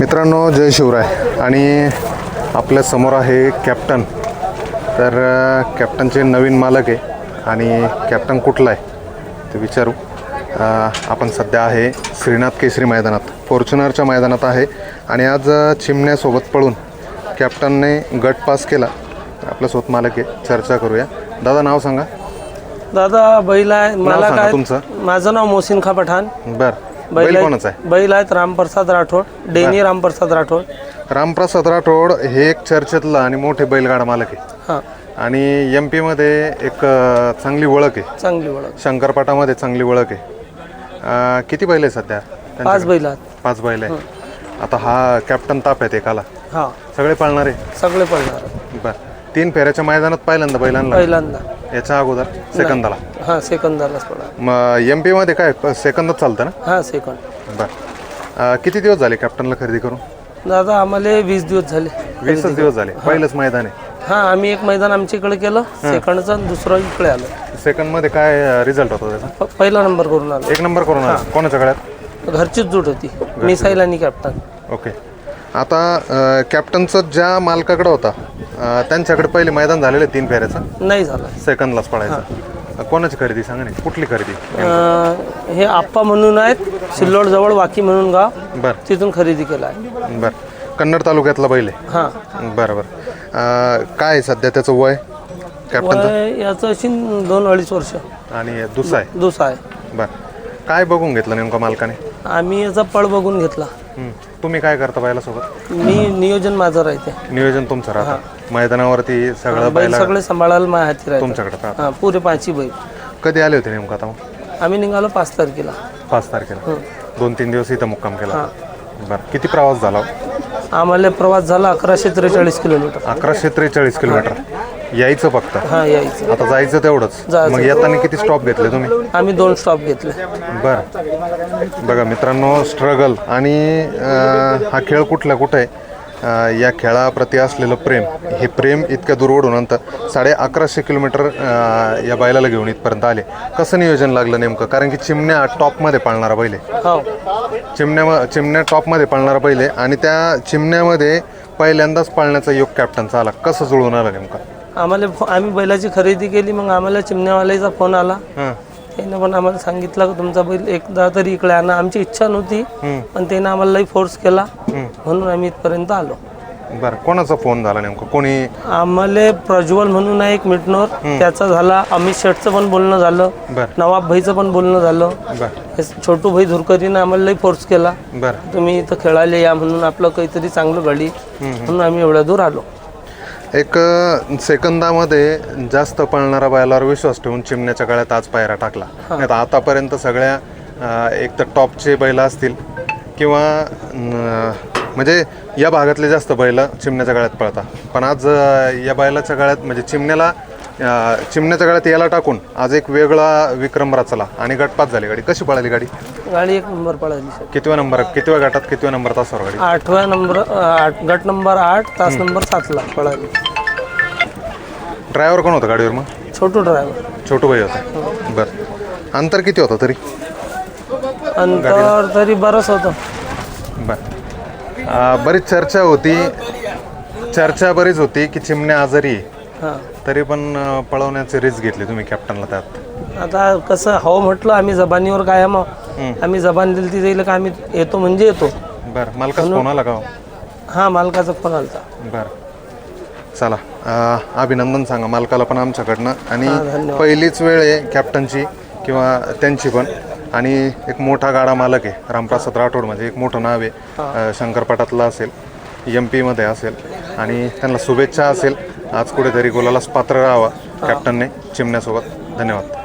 मित्रांनो जय शिवराय. आणि आपल्यासमोर आहे कॅप्टन. तर कॅप्टनचे नवीन मालक आहे आणि कॅप्टन कुठला आहे ते विचारू. आपण सध्या आहे श्रीनाथ केसरी मैदानात. फॉर्च्युनरच्या मैदानात आहे. आणि आज चिमण्यासोबत पळून कॅप्टनने गट पास केला. आपल्यासोबत मालक आहे. चर्चा करूया. दादा नाव सांगा. दादा बैल आहे. मला सांगा काय तुमचं. माझं नाव मोहसिन खा पठाण बरं. बैल बैल कोणाचं आहे? बैल आहेत रामप्रसाद राठोड डेनी रामप्रसाद राठोड. रामप्रसाद राठोड हे एक चर्चेतलं आणि मोठे बैलगाडा मालक आहे. हां. आणि एम पीमध्ये एक अ, चांगली ओळख आहे. चांगली ओळख. शंकरपाटामध्ये चांगली ओळख आहे. अ, किती बैल आहे सध्या? पाच बैल आहेत. पाच बैल आहे. आता हा कॅप्टन ताप आहे एकाला. हा. सगळे पाळणारे? सगळे पडणार बर. तीन फेऱ्याच्या मैदानात पहिल्यांदा बैलांना? पहिल्यांदा. याच्या अगोदर? सेकंदाला? हां सेकंदालाच पडणार मग एम पीमध्ये काय सेकंदच चालतं ना? हां सेकंद. बर. किती दिवस झाले कॅप्टनला खरेदी करून? दादा आम्हाला वीस दिवस झाले. वीसच दिवस झाले. पहिलंच मैदान आहे. हां आम्ही एक मैदान आमच्या इकडे केलं सेकंडचं दुसरं इकडे आलं. सेकंडमध्ये काय रिझल्ट होता त्याचा? प- पहिला नंबर करून आलो. एक नंबर करून आला. कोणाच्या गळ्यात? घरचीच जूट होती. मिसाईल आणि कॅप्टन ओके. आता कॅप्टनचं ज्या मालकाकडे होता अ, त्यांच्याकडे पहिले मैदान झालेलं आहे तीन फेऱ्याचं? नाही झाला. सेकंदलाच पडायचं कोणाची खरेदी सांगा नाही कुठली खरेदी? अं, हे आप्पा म्हणून आहेत सिल्लोड जवळ वाकी म्हणून गाव. बर. तिथून खरेदी केला आहे. बर. कन्नड तालुक्यातला बैल हां. बरं बरं अं, काय आहे सध्या त्याचं वय? कॅप्टनचं वय याचं अशी दोन अडीच वर्ष. आणि दुसरा आहे? दुसरा आहे. बरं. काय बघून घेतलं नेमकं मालकाने? आम्ही याचा पळ बघून घेतला. तुम्ही काय करता बैलासोबत? मी नियोजन माझं राहते. नियोजन तुमचं राहतं. मैदानावरती सगळं बैल बैला सगळे सांभाळायला माझ्या हाती राहते तुमच्याकडे राहतं हां पुरे पाचही बैल. कधी आले होते नेमकं आता मग? आम्ही निघालो पाच तारखेला. पाच तारखेला. दोन तीन दिवस इथं मुक्काम केला. बरं. किती प्रवास झाला? आम्हाला प्रवास झाला अकराशे त्रेचाळीस किलोमीटर. अकराशे त्रेचाळीस किलोमीटर. यायचं फक्त. हां यायचं. आता जायचं तेवढंच. जायचं. मग येताना किती स्टॉप घेतले तुम्ही? आम्ही दोन स्टॉप घेतले. बरं. बघा मित्रांनो स्ट्रगल आणि अं, हा खेळ कुठला कुठं? आहे अं, या खेळाप्रती असलेलं प्रेम. हे प्रेम इतक्या दूर ओढून नंतर साडे अकराशे किलोमीटर अं, या बैलाला घेऊन इथपर्यंत आले. कसं नियोजन लागलं नेमकं? कारण की चिमण्या टॉपमध्ये पाळणारा बैल आहे. हो. चिमण्या चिमण्या टॉपमध्ये पाळणारा बैल आहे आणि त्या चिमण्यामध्ये पहिल्यांदाच पाळण्याचा योग कॅप्टनचा आला. कसं जुळून आलं नेमकं? आम्हाला फो- आम्ही बैलाची खरेदी केली मग आम्हाला चिमण्यावाल्याचा फोन आला. हां. त्यानं पण आम्हाला सांगितलं की तुमचा बैल एकदा तरी इकडे आणा. आमची इच्छा नव्हती पण त्यानं आम्हाला लई फोर्स केला. म्हणून आम्ही इथपर्यंत आलो. बरं कोणाचा फोन झाला नेमकं? कोणी? आम्हाला प्रज्वल म्हणून आहे एक मिटनोर. त्याचा झाला. अमित शेठचं पण बोलणं झालं. बरं. नवाब भाईचं पण बोलणं झालं. बरं. हे छोटू भाई धुरकरीनं आम्हाला लई फोर्स केला. बरं. तुम्ही इथं खेळायला या म्हणून आपलं काहीतरी चांगलं घडी म्हणून आम्ही एवढ्या दूर आलो. एक सेकंदामध्ये जास्त पळणारा बैलावर विश्वास ठेवून चिमण्याच्या गळ्यात आज पायरा टाकला. नाही तर आतापर्यंत सगळ्या एक तर टॉपचे बैल असतील किंवा म्हणजे या भागातले जास्त बैल चिमण्याच्या गळ्यात पळतात. पण आज या बैलाच्या गळ्यात म्हणजे चिमण्याला चिमण्याच्या गळ्यात याला टाकून आज एक वेगळा विक्रम रचला आणि गटपात झाली गाडी. कशी पळाली गाडी? गाडी एक नंबर पळाली सर. कितव्या नंबर कितव्या गटात कितव्या नंबर तासावर गाडी? आठव्या नंबर आठ गट नंबर आठ तास नंबर सातला पळाली. ड्रायव्हर कोण होता गाडीवर मग? छोटू ड्रायव्हर. छोटू भाई होता. बरं. अंतर किती होतं तरी? अंतर तरी बरंच होतं. बर. बरीच चर्चा होती. चर्चा बरीच होती की चिमण्या आजारी. हां तरी पण पळवण्याची रिस्क घेतली तुम्ही कॅप्टनला त्यात. आता कसं हो म्हटलं आम्ही जबानीवर काय मग आम्ही जबान दिली ती जाईल का आम्ही येतो म्हणजे येतो. बरं मालकाच फोन आला का हो? हा मालकाचा फोन आलता बरं. चला अभिनंदन सांगा मालकाला पण आमच्याकडनं. आणि. पहिलीच वेळ आहे कॅप्टनची किंवा त्यांची पण. आणि एक मोठा गाडा मालक आहे रामप्रसाद राठोड म्हणजे एक मोठं नाव आहे. शंकरपाटातलं असेल एम पीमध्ये असेल. आणि त्यांना शुभेच्छा असेल. आज कुठेतरी गोलालाच पात्र राहावा कॅप्टनने चिमण्यासोबत. धन्यवाद.